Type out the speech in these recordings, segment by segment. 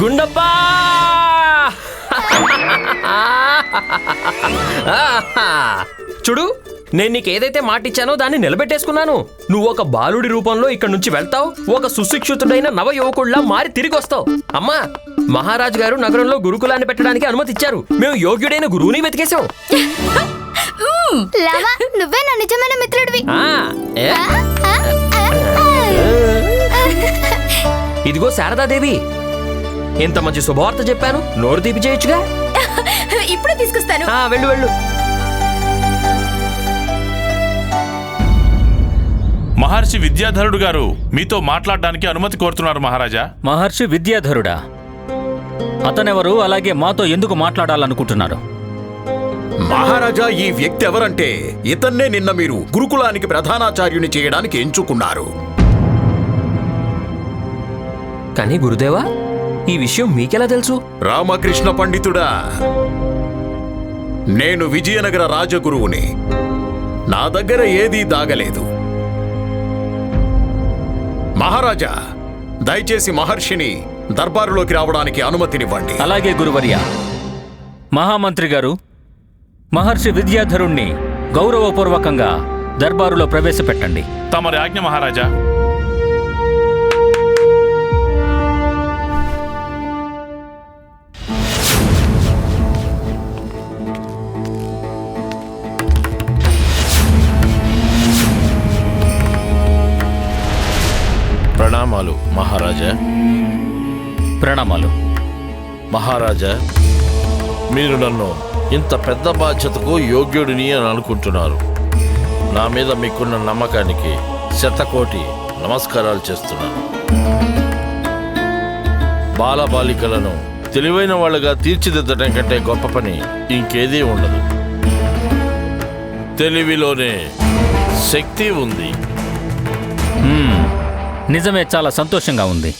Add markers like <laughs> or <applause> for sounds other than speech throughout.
గుండప్ప! చూడు నేను నీకు ఏదైతే మాట ఇచ్చానో దాన్ని నిలబెట్టేసుకున్నాను. నువ్వు ఒక బాలుడి రూపంలో ఇక్కడ నుంచి వెళ్తావు ఒక సుశిక్షితుడైన నవ యువకుడిలా మారి తిరిగి వస్తావు. అమ్మా మహారాజు గారు నగరంలో గురుకులాన్ని పెట్టడానికి అనుమతి ఇచ్చారు. మేము యోగ్యుడైన గురువుని వెతికేశాం. లావా నువ్వే నా నిజమైన మిత్రుడివి. ఇదిగో శారదాదేవి. ఇంత మంచి శుభవార్త చెప్పాను? నోరు తీపి చేయొచ్చుగా? <laughs> ఇప్పుడే తీసుకొస్తాను. ఆ, వెళ్ళు వెళ్ళు. మహర్షి విద్యాధరుడు గారు మీతో మాట్లాడడానికి అనుమతి కోరుతున్నారు మహారాజా. మహర్షి విద్యాధరుడా? అతనెవరు? అలాగే మాతో ఎందుకు మాట్లాడాలనుకుంటున్నారు? మహారాజా ఈ వ్యక్తి ఎవరంటే ఇతన్నే నిన్న మీరు గురుకులానికి ప్రధానాచార్యుని చేయడానికి ఎంచుకున్నారు. కానీ గురుదేవా ఈ విషయం మీకెలా తెలుసు? రామకృష్ణ పండితుడా. నేను విజయనగర రాజగురువుని. నా దగ్గర ఏదీ దాగలేదు. మహారాజా దయచేసి మహర్షిని దర్బారులోకి రావడానికి అనుమతినివ్వండి. అలాగే గురువర్య. మహామంత్రి గారు మహర్షి విద్యాధరుణ్ణి గౌరవపూర్వకంగా దర్బారులో ప్రవేశపెట్టండి. తమరి ఆజ్ఞ మహారాజా మహారాజా. ప్రణామాలు. మహారాజా మీరు నన్ను ఇంత పెద్ద బాధ్యతకు యోగ్యుడిని అని అనుకుంటున్నారు. నా మీద మీకున్న నమ్మకానికి శతకోటి నమస్కారాలు చేస్తున్నాను. బాలబాలికలను తెలివైన వాళ్ళుగా తీర్చిదిద్దడం కంటే గొప్ప పని ఇంకేదీ ఉండదు. తెలివిలోనే శక్తి ఉంది. నిజమే చాలా సంతోషంగా ఉంది.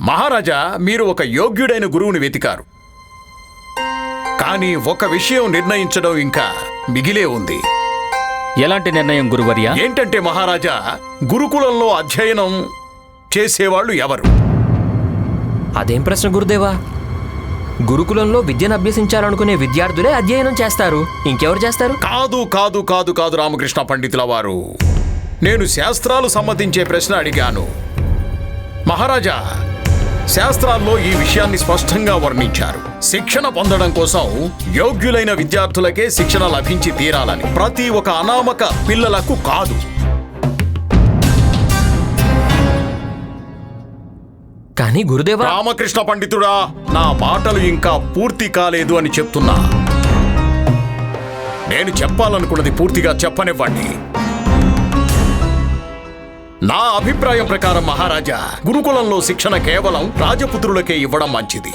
మహారాజా మీరు ఒక యోగ్యుడైన గురువుని వెతికారు. కానీ ఒక విషయం నిర్ణయించడం ఇంకా మిగిలే ఉంది. ఎలాంటి నిర్ణయం గురువర్య? ఏంటంటే మహారాజా గురుకులంలో అధ్యయనం చేసేవాళ్ళు ఎవరు? అదేం ప్రశ్న గురుదేవా? గురుకులంలో విద్యను అభ్యసించాలనుకునే విద్యార్థులే అధ్యయనం చేస్తారు. ఇంకెవరు చేస్తారు? కాదు కాదు కాదు కాదు రామకృష్ణ పండితుల వారు. నేను శాస్త్రాలు సమ్మతించే ప్రశ్న అడిగాను. మహారాజా శాస్త్రాల్లో ఈ విషయాన్ని స్పష్టంగా వర్ణించారు. శిక్షణ పొందడం కోసం యోగ్యులైన విద్యార్థులకే శిక్షణ లభించి తీరాలని ప్రతి ఒక అనామక పిల్లలకు కాదు. కానీ గురుదేవా రామకృష్ణ పండితుడా నా మాటలు ఇంకా పూర్తి కాలేదు అని చెప్తున్నా. నేను చెప్పాలనుకున్నది పూర్తిగా చెప్పనివ్వండి. నా అభిప్రాయం ప్రకారం మహారాజా గురుకులంలో శిక్షణ కేవలం రాజపుత్రులకే ఇవ్వడం మంచిది.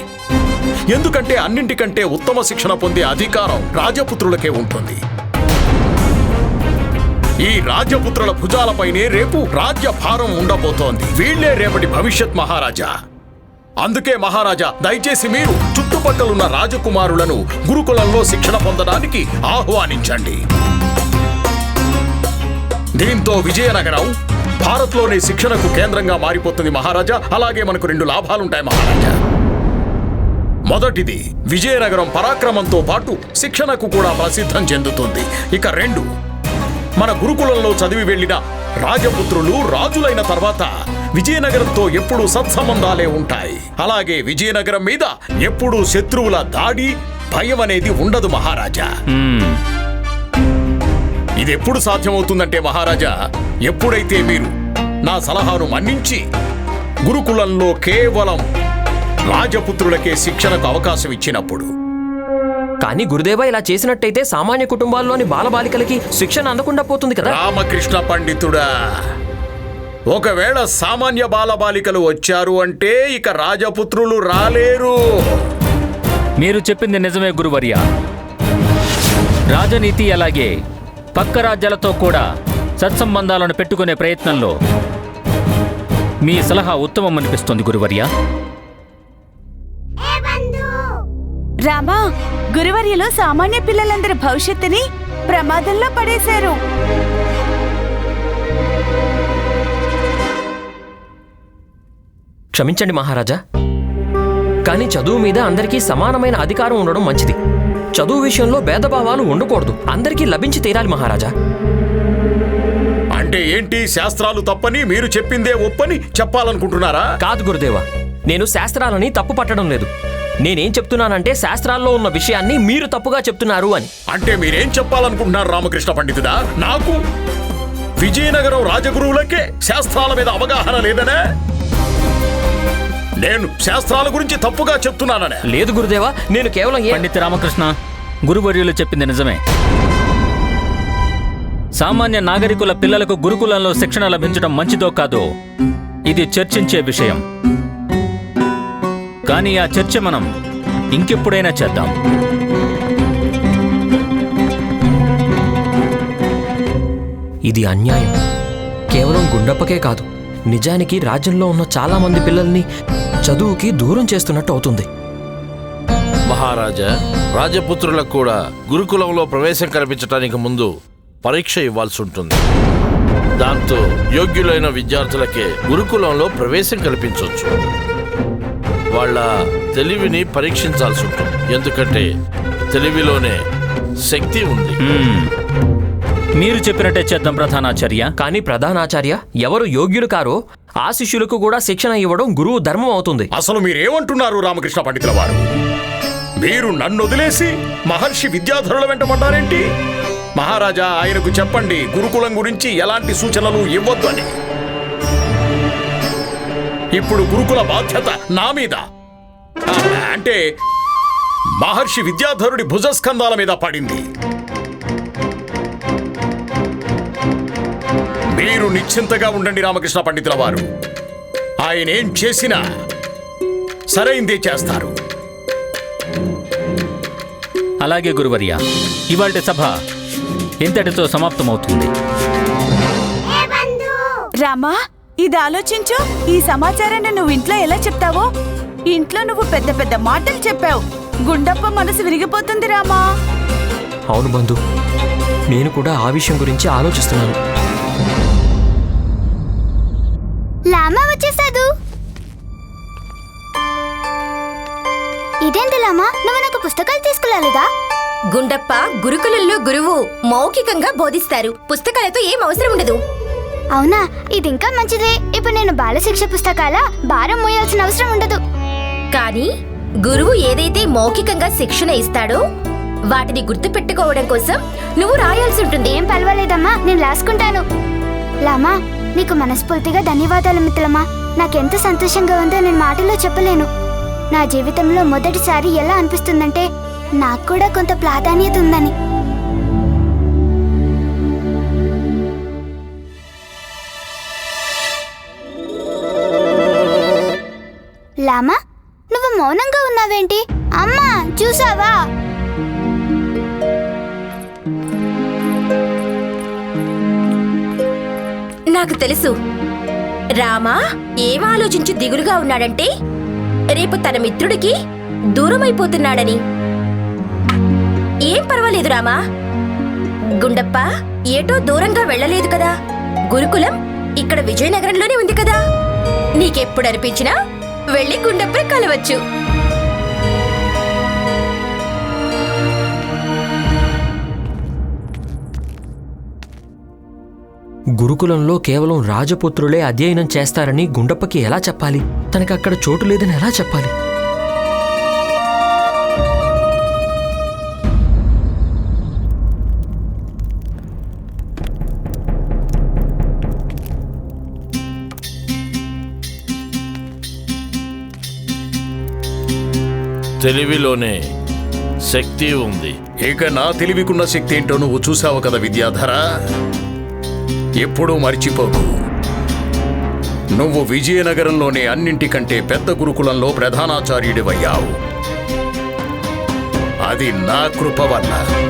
ఎందుకంటే అన్నింటికంటే ఉత్తమ శిక్షణ పొందే అధికారం రాజపుత్రులకే ఉంటుంది. ఈ రాజపుత్రుల భుజాలపైనే రేపు రాజ్య భారం ఉండబోతోంది. వీళ్ళే రేపటి భవిష్యత్ మహారాజా. అందుకే మహారాజా దయచేసి మీరు చుట్టుపక్కలున్న రాజకుమారులను గురుకులంలో శిక్షణ పొందడానికి ఆహ్వానించండి. దీంతో విజయనగరం భారత్లోని శిక్షణకు కేంద్రంగా మారిపోతుంది మహారాజా. అలాగే మనకు రెండు లాభాలుంటాయి మహారాజా. మొదటిది విజయనగరం పరాక్రమంతో పాటు శిక్షణకు కూడా ప్రసిద్ధం చెందుతుంది. ఇక రెండు మన గురుకులంలో చదివి వెళ్ళిన రాజపుత్రులు రాజులైన తర్వాత విజయనగరంతో ఎప్పుడూ సత్సంబంధాలే ఉంటాయి. అలాగే విజయనగరం మీద ఎప్పుడూ శత్రువుల దాడి భయం అనేది ఉండదు మహారాజా. ఇది ఎప్పుడు సాధ్యమవుతుందంటే మహారాజా ఎప్పుడైతే మీరు నా సలహాను మన్నించి గురుకులంలో కేవలం రాజపుత్రులకే శిక్షణకు అవకాశం ఇచ్చినప్పుడు. కానీ గురుదేవా ఇలా చేసినట్టయితే సామాన్య కుటుంబాల్లోని బాలబాలికలకి శిక్షణ అందకుండా పోతుంది కదా? రామకృష్ణ పండితుడా ఒకవేళ సామాన్య బాలబాలికలు వచ్చారు అంటే ఇక రాజపుత్రులు రాలేరు. మీరు చెప్పింది నిజమే గురువర్య. రాజనీతి అలాగే. పక్క రాజ్యాలతో కూడా సత్సంబంధాలను పెట్టుకునే ప్రయత్నంలో మీ సలహా ఉత్తమం అనిపిస్తుంది గురువర్య రామా గురువర్యులు సామాన్య పిల్లలందరి భవిష్యత్తుని ప్రమాదంలో పడేశారు. క్షమించండి మహారాజా. కానీ చదువు మీద అందరికీ సమానమైన అధికారం ఉండడం మంచిది. చదువు విషయంలో భేదభావాలు ఉండకూడదు. అందరికీ లభించి తీరాలి మహారాజా. అంటే ఏంటి శాస్త్రాలు తప్పని మీరు చెప్పిందే ఒప్పని చెప్పాలనుకుంటున్నారా? కాదు గురుదేవా నేను శాస్త్రాలని తప్పు పట్టడం లేదు. నేనేం చెప్తున్నానంటే శాస్త్రాల్లో ఉన్న విషయాన్ని మీరు తప్పుగా చెప్తున్నారు అని. అంటే మీరేం చెప్పాలనుకుంటున్నారు రామకృష్ణ పండితుడా? నాకు విజయనగరం రాజగురువులకే శాస్త్రాల మీద అవగాహన లేదనే? నేను శాస్త్రాల గురించి తప్పుగా చెప్తున్నాననే. లేదు గురుదేవా నేను కేవలం ఏ పండిత రామకృష్ణ గురువర్యులు చెప్పింది నిజమే. సామాన్య నాగరికుల పిల్లలకు గురుకులంలో శిక్షణ లభించడం మంచిదో కాదో ఇది చర్చించే విషయం. కానీ ఆ చర్చ మనం ఇంకెప్పుడైనా చేద్దాం. ఇది అన్యాయం. కేవలం గుండప్పకే కాదు నిజానికి రాజ్యంలో ఉన్న చాలా మంది పిల్లల్ని చదువుకి దూరం చేస్తున్నట్టు అవుతుంది. మహారాజా రాజపుత్రులకు కూడా గురుకులంలో ప్రవేశం కల్పించడానికి ముందు పరీక్ష ఇవ్వాల్సి ఉంటుంది. దాంతో యోగ్యులైన విద్యార్థులకే గురుకులంలో ప్రవేశం కల్పించవచ్చు. వాళ్ళ తెలివిని పరీక్షించాల్సి ఉంటుంది. ఎందుకంటే తెలివిలోనే శక్తి ఉంది. మీరు చెప్పినట్టే చేద్దాం ప్రధానాచార్య. కానీ ప్రధానాచార్య ఎవరు యోగ్యులు కారో ఆ శిష్యులకు కూడా శిక్షణ ఇవ్వడం గురువు ధర్మం అవుతుంది. అసలు మీరేమంటున్నారు రామకృష్ణ పండితుల వారు? మీరు నన్ను వదిలేసి మహర్షి విద్యాధరుల వెంట పడ్డారేంటి? మహారాజా ఆయనకు చెప్పండి గురుకులం గురించి ఎలాంటి సూచనలు ఇవ్వద్దు అని. ఇప్పుడు గురుకుల బాధ్యత నా మీద. అంటే మహర్షి విద్యాధరుడి భుజస్కంధాల మీద పడింది. మీరు నిశ్చింతగా ఉండండి రామకృష్ణ పండితుల వారు. ఆయన ఏం చేసినా సరైందే చేస్తారు. అలాగే గురువర్య ఇవాళ సభ ఇంతటితో సమాప్తమవుతుంది. రామా ఇది ఆలోచించు. ఈ సమాచారాన్ని నువ్వు ఇంట్లో ఎలా చెప్తావో? ఇంట్లో నువ్వు పెద్ద పెద్ద మాటలు చెప్పావు. గుండప్ప మనసు విరిగిపోతుంది రామా. అవును బంధు నేను కూడా ఆ విషయం గురించి ఆలోచిస్తున్నాను. ఇదేంటి లామా నువ్వు నాకు పుస్తకాలు తీసుకురాలేదా? గుండప్ప గురుకులంలో గురువు మౌఖికంగా బోధిస్తారు. పుస్తకాలతో ఏం అవసరం ఉండదు. అవునా? ఇది ఇంకా మంచిదే. ఇప్పుడు నేను బాలశిక్ష పుస్తకాల భారం మోయాల్సిన అవసరం ఉండదు. కానీ గురువు ఏదైతే మౌఖికంగా శిక్షణ ఇస్తాడో వాటిని గుర్తుపెట్టుకోవడం కోసం నువ్వు రాయాల్సి ఉంటుంది. ఏం పర్వాలేదమ్మా నేను రాసుకుంటాను. లామా నీకు మనస్ఫూర్తిగా ధన్యవాదాలు మిత్రమా. నాకెంత సంతోషంగా ఉందో నేను మాటలో చెప్పలేను. నా జీవితంలో మొదటిసారి ఎలా అనిపిస్తుందంటే నాకు కూడా కొంత ప్రాధాన్యత ఉందని. లామా నువ్వు మౌనంగా ఉన్నావేంటి? అమ్మా చూసావా? నాకు తెలుసు. రామా ఏం ఆలోచించి దిగులుగా ఉన్నాడంటే రేపు తన మిత్రుడికి దూరమైపోతున్నాడని. ఏం పర్వాలేదు రామా. గుండప్ప ఏటో దూరంగా వెళ్ళలేదు కదా. గురుకులం ఇక్కడ విజయనగరంలోనే ఉంది కదా. నీకెప్పుడు అనిపించినా వెళ్ళి గుండప్ప కలవచ్చు. గురుకులంలో కేవలం రాజపుత్రులే అధ్యయనం చేస్తారని గుండప్పకి ఎలా చెప్పాలి? తనకి అక్కడ చోటు లేదని ఎలా చెప్పాలి? తెలివిలోనే శక్తి ఉంది. ఇక నా తెలివికున్న శక్తి ఏంటో నువ్వు చూసావు కదా విద్యాధర? ఎప్పుడూ మర్చిపోకు. నువ్వు విజయనగరంలోనే అన్నింటికంటే పెద్ద గురుకులంలో ప్రధానాచార్యుడివయ్యావు. అది నా కృప వల్ల.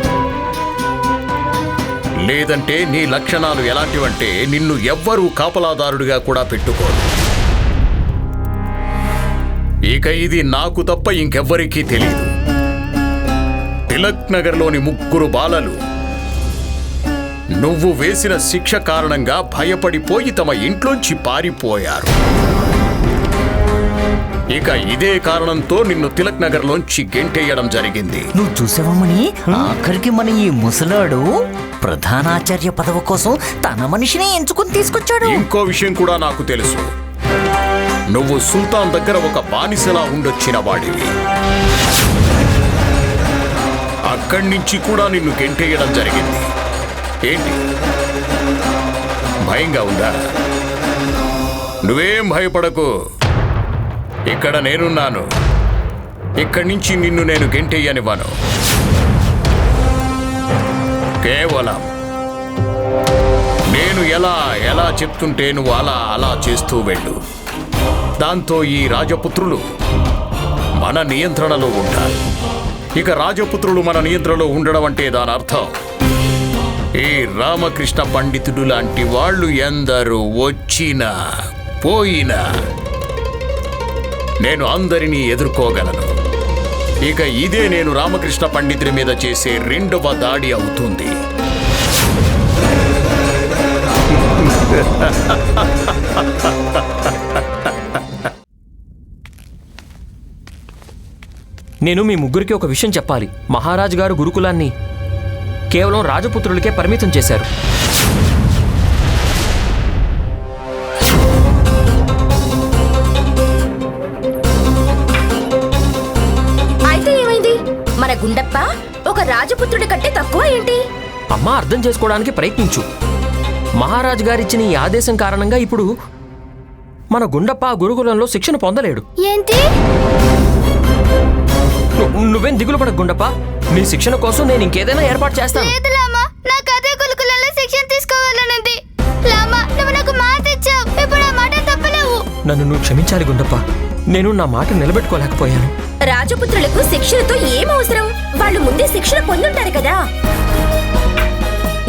లేదంటే నీ లక్షణాలు ఎలాంటివంటే నిన్ను ఎవ్వరూ కాపలాదారుడిగా కూడా పెట్టుకోరు. ఇక ఇది నాకు తప్ప ఇంకెవ్వరికీ తెలియదు తిలక్ నగర్లోని ముగ్గురు బాలలు నువ్వు వేసిన శిక్ష కారణంగా భయపడిపోయి తమ ఇంట్లోంచి పారిపోయారు. ఇక ఇదే కారణంతో నిన్ను తిలక్ నగర్లోంచి గెంటేయడం జరిగింది. నువ్వు చూసావమ్మని ఆఖరికి మన ఈ ముసలాడు ప్రధానాచార్య పదవి కోసం తన మనిషిని ఎంచుకుని తీసుకొచ్చాడు. ఇంకో విషయం కూడా నాకు తెలుసు. నువ్వు సుల్తాన్ దగ్గర ఒక బానిసలా ఉండొచ్చిన వాడివి. అక్కడి నుంచి కూడా నిన్ను గెంటేయడం జరిగింది. ఏంటి? భయంగా ఉందా? నువ్వేం భయపడకు. ఇక్కడ నేనున్నాను. ఇక్కడి నుంచి నిన్ను నేను గెంటేయనివ్వను. కేవలం నేను ఎలా ఎలా చెప్తుంటే నువ్వు అలా అలా చేస్తూ వెళ్ళు. దాంతో ఈ రాజపుత్రులు మన నియంత్రణలో ఉంటారు. ఇక రాజపుత్రులు మన నియంత్రణలో ఉండడం అంటే దాని అర్థం ఈ రామకృష్ణ పండితుడు లాంటి వాళ్ళు ఎందరూ వచ్చినా పోయినా నేను అందరినీ ఎదుర్కోగలను. ఇక ఇదే నేను రామకృష్ణ పండితుడి మీద చేసే రెండవ దాడి అవుతుంది. నేను మీ ముగ్గురికి ఒక విషయం చెప్పాలి. మహారాజు గారు గురుకులాన్ని కేవలం రాజపుత్రులకే పరిమితం చేశారు. అయితే ఏమైంది? మన గుండప్ప ఒక రాజపుత్రుడి కంటే తక్కువ ఏంటి? అమ్మా అర్థం చేసుకోవడానికి ప్రయత్నించు. మహారాజు గారిచ్చిన ఈ ఆదేశం కారణంగా ఇప్పుడు మన గుండప్ప గురుకులంలో శిక్షణ పొందలేడు. ఏంటి? నువ్వేం దిగులు పడకు గుండప్ప. నీ శిక్షణ కోసం నేను ఇంకేదైనా ఏర్పాటు చేస్తాను. లేదు లామా నాకు అదే గురుకులంలో శిక్షణ తీసుకోవాలనుంది. లామా నువ్వు నాకు మాట ఇచ్చావు. ఇప్పుడు ఆ మాట తప్పలేవు. నన్ను నువ్వు క్షమించాలి గుండప్ప. నేను నా మాట నిలబెట్టుకోలేకపోయాను. రాజపుత్రులకు శిక్షణతో ఏం అవసరం? వాళ్ళు ముందే శిక్షణ పొందుంటారు కదా.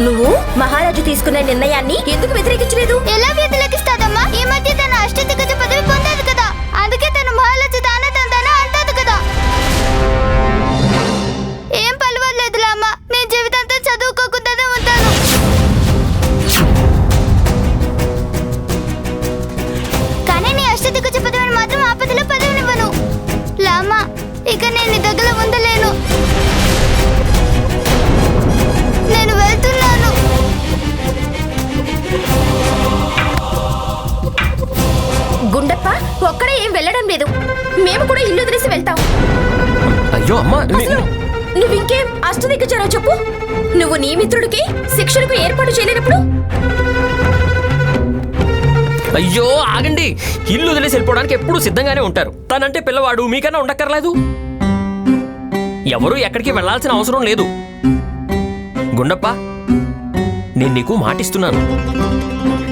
నువ్వు మహారాజు తీసుకున్న నిర్ణయాన్ని ఎందుకు వ్యతిరేకించలేదు? ఎలా వ్యతిరేకిస్తాదమ్మా ఒక్కడే ఏం వెళ్ళడం లేదు. మేము కూడా ఇల్లు వదిలేసి వెళ్తాం. అయ్యో అమ్మా అసలు నువ్వు ఇంకేం అష్టదిగ్గజారో చెప్పు? నువ్వు నీ మిత్రుడికి శిక్షణకు ఏర్పాటు చేయలేనప్పుడు? అయ్యో ఆగండి. ఇల్లు వదిలేసి వెళ్ళిపోవడానికి ఎప్పుడూ సిద్ధంగానే ఉంటారు. తనంటే పిల్లవాడు మీకన్నా ఉండక్కర్లేదు. ఎవరూ ఎక్కడికి వెళ్ళాల్సిన అవసరం లేదు. గుండప్ప నేను నీకు మాటిస్తున్నాను.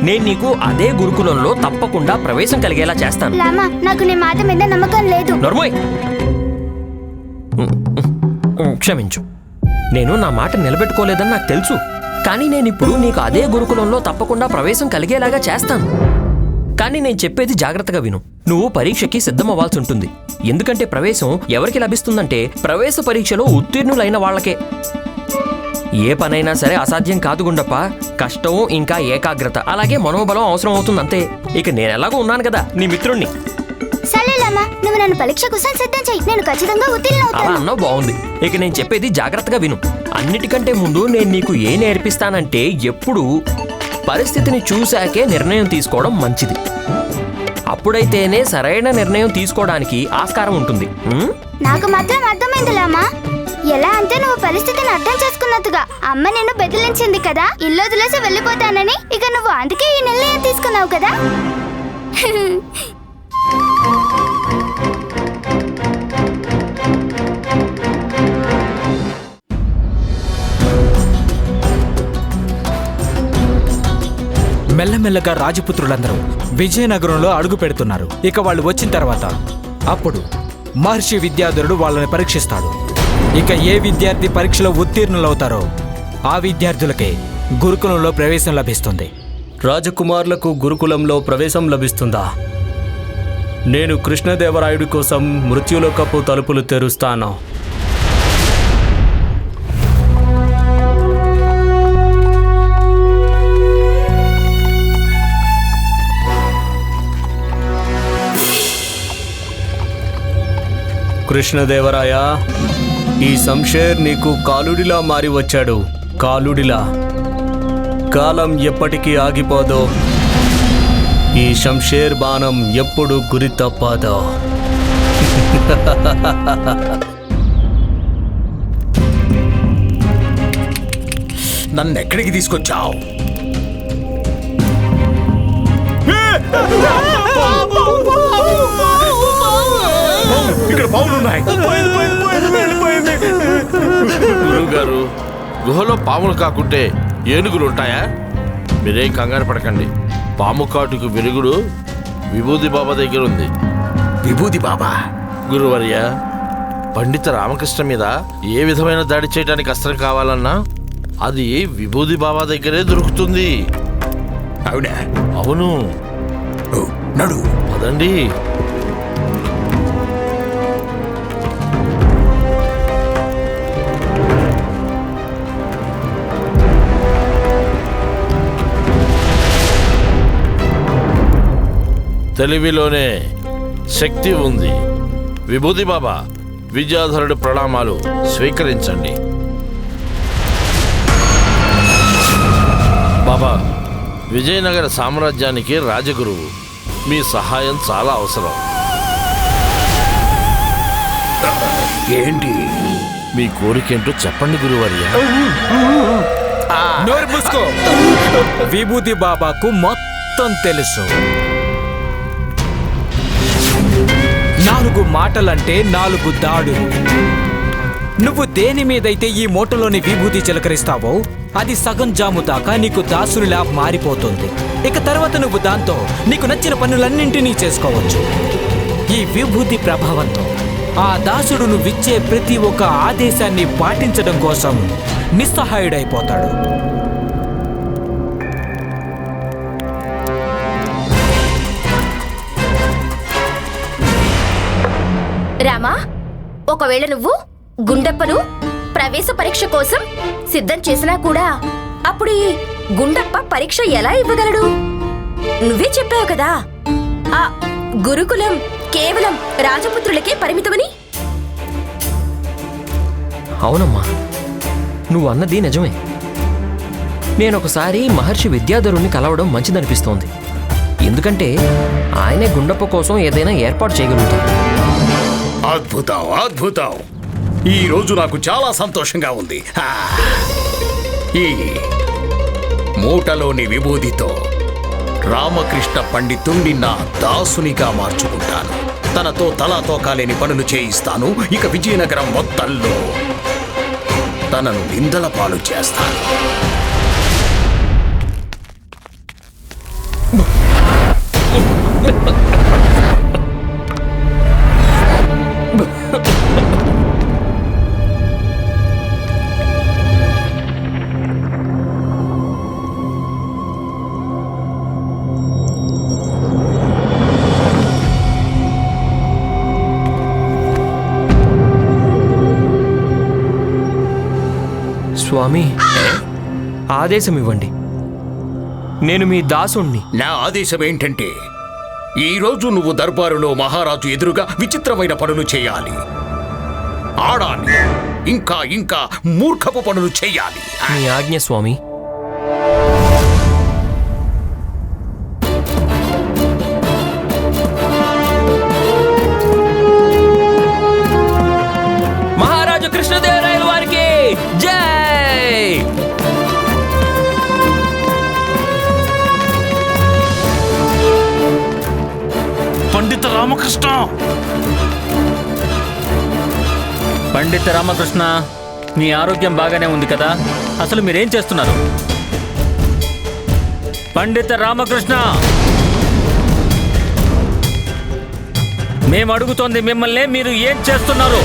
నేను నీకు అదే గురుకులంలో తప్పకుండా ప్రవేశం కలిగేలా చేస్తాను. లామా నాకు నీ మాట మీద నమ్మకం లేదు. నర్మోయ్! క్షమించు. నేను నా మాట నిలబెట్టుకోలేదని నాకు తెలుసు. కానీ నేను ఇప్పుడు నీకు అదే గురుకులంలో తప్పకుండా ప్రవేశం కలిగేలాగా చేస్తాను. కానీ నేను చెప్పేది జాగ్రత్తగా విను. నువ్వు పరీక్షకి సిద్ధమవ్వాల్సి ఉంటుంది. ఎందుకంటే ప్రవేశం ఎవరికి లభిస్తుందంటే ప్రవేశ పరీక్షలో ఉత్తీర్ణులైన వాళ్ళకే. ఏ పనైనా సరే అసాధ్యం కాదు గుండప్ప. కష్టం ఇంకా ఏకాగ్రత. అలాగే మనోబలం అవసరం అవుతుంది అంతే ఇక నేను ఎలాగో ఉన్నాను కదా నీ మిత్రుణ్ణి. నువ్వు నన్ను పరీక్ష కోసం సిద్ధం చెయ్యి. నేను ఖచ్చితంగా ఉత్తీర్ణ అలా అవుతాను. అన్నావు బాగుంది. ఇక నేను చెప్పేది జాగ్రత్తగా విను. అన్నిటికంటే ముందు నేను నీకు ఏ నేర్పిస్తానంటే ఎప్పుడు పరిస్థితిని చూశాకే నిర్ణయం తీసుకోవడం మంచిది. అప్పుడైతేనే సరైన నిర్ణయం తీసుకోవడానికి ఆస్కారం ఉంటుంది? నాకు మాత్రం అర్థమైంది లామా ఎలా అంటే నువ్వు పరిస్థితిని అర్థం చేసుకున్నట్టుగా అమ్మ నిన్ను బెదిరించింది కదా? ఇల్లు వదిలేసి వెళ్ళిపోతానని? ఇక నువ్వు అందుకే ఈ నిర్ణయం తీసుకున్నావు కదా? మెల్లమెల్లగా రాజపుత్రులందరూ విజయనగరంలో అడుగు పెడుతున్నారు. ఇక వాళ్ళు వచ్చిన తర్వాత అప్పుడు మహర్షి విద్యాధరుడు వాళ్ళని పరీక్షిస్తాడు. ఇక ఏ విద్యార్థి పరీక్షలో ఉత్తీర్ణులవుతారో ఆ విద్యార్థులకే గురుకులంలో ప్రవేశం లభిస్తుంది. రాజకుమారులకు గురుకులంలో ప్రవేశం లభిస్తుందా? నేను కృష్ణదేవరాయుడి కోసం మృత్యులోకపు తలుపులు తెరుస్తాను. కృష్ణదేవరాయ ఈ శంషేర్ నీకు కాలుడిలా మారి వచ్చాడు. కాలుడిలా. కాలం ఎప్పటికీ ఆగిపోదో ఈ శంషేర్ బాణం ఎప్పుడు గురి తప్పదో. నన్ను ఎక్కడికి తీసుకొచ్చావు? <laughs> ఇక్కడ పావులున్నాయి. <laughs> గారు గుహలో పాములు కాకుంటే ఏనుగులు ఉంటాయా మీరేం కంగారు పడకండి. పాము కాటుకు వెలుగుడు విభూది బాబా దగ్గర ఉంది విభూది బాబా? గురువర్య పండిత రామకృష్ణ మీద ఏ విధమైన దాడి చేయడానికి అస్త్రం కావాలన్నా అది విభూది బాబా దగ్గరే దొరుకుతుంది. అవునా? అవును. నడు. అదండి తెలివిలోనే శక్తి ఉంది. విభూతి బాబా విద్యాధరుడు ప్రణామాలు స్వీకరించండి. బాబా విజయనగర సామ్రాజ్యానికి రాజగురువు. మీ సహాయం చాలా అవసరం. ఏంటి? మీ కోరికేంటో చెప్పండి గురువర్య నోరు మూసుకో. విభూతి బాబాకు మొత్తం తెలుసు. నాలుగు మాటలంటే నాలుగు దాడులు. నువ్వు దేని మీదైతే ఈ మూటలోని విభూతి చిలకరిస్తావో అది సగం జాము దాకా నీకు దాసునిలా మారిపోతుంది. ఇక తర్వాత నువ్వు దాంతో నీకు నచ్చిన పనులన్నింటినీ చేసుకోవచ్చు. ఈ విభూతి ప్రభావంతో ఆ దాసుడు నువ్విచ్చే ప్రతి ఒక్క ఆదేశాన్ని పాటించడం కోసం నిస్సహాయుడైపోతాడు. రామా ఒకవేళ నువ్వు గుండప్పను ప్రవేశ పరీక్ష కోసం సిద్ధం చేసినా కూడా అప్పుడు ఈ గుండప్ప పరీక్ష ఎలా ఇవ్వగలడు? నువ్వే చెప్పావు కదా. ఆ గురుకులం కేవలం రాజపుత్రులకే పరిమితమని? అవునమ్మా నువ్వు అన్నది నిజమే. నేనొకసారి మహర్షి విద్యాధరుణ్ణి కలవడం మంచిదనిపిస్తోంది. ఎందుకంటే ఆయనే గుండప్ప కోసం ఏదైనా ఏర్పాటు చేయగలుగుతాడు. అద్భుతం అద్భుతం. ఈ రోజు నాకు చాలా సంతోషంగా ఉంది. ఈ మూటలోని విభూతితో రామకృష్ణ పండితుణ్ణి నా దాసునిగా మార్చుకుంటాను. తనతో తలాతోకాలేని పనులు చేయిస్తాను. ఇక విజయనగరం మొత్తంలో తనను నిందల పాలు చేస్తాను. ఆదేశం ఇవ్వండి. నేను మీ దాసుణ్ణి. నా ఆదేశం ఏంటంటే ఈ రోజు నువ్వు దర్బారులో మహారాజు ఎదురుగా విచిత్రమైన పనులు చేయాలి. ఆడాలి. ఇంకా ఇంకా మూర్ఖపు పనులు చేయాలి. మీ ఆజ్ఞ స్వామి నమస్తే రామకృష్ణ. మీ ఆరోగ్యం బాగానే ఉంది కదా? అసలు మీరేం చేస్తున్నారు? పండిత రామకృష్ణ! మేము అడుగుతోంది మిమ్మల్ని మీరు ఏం చేస్తున్నారు?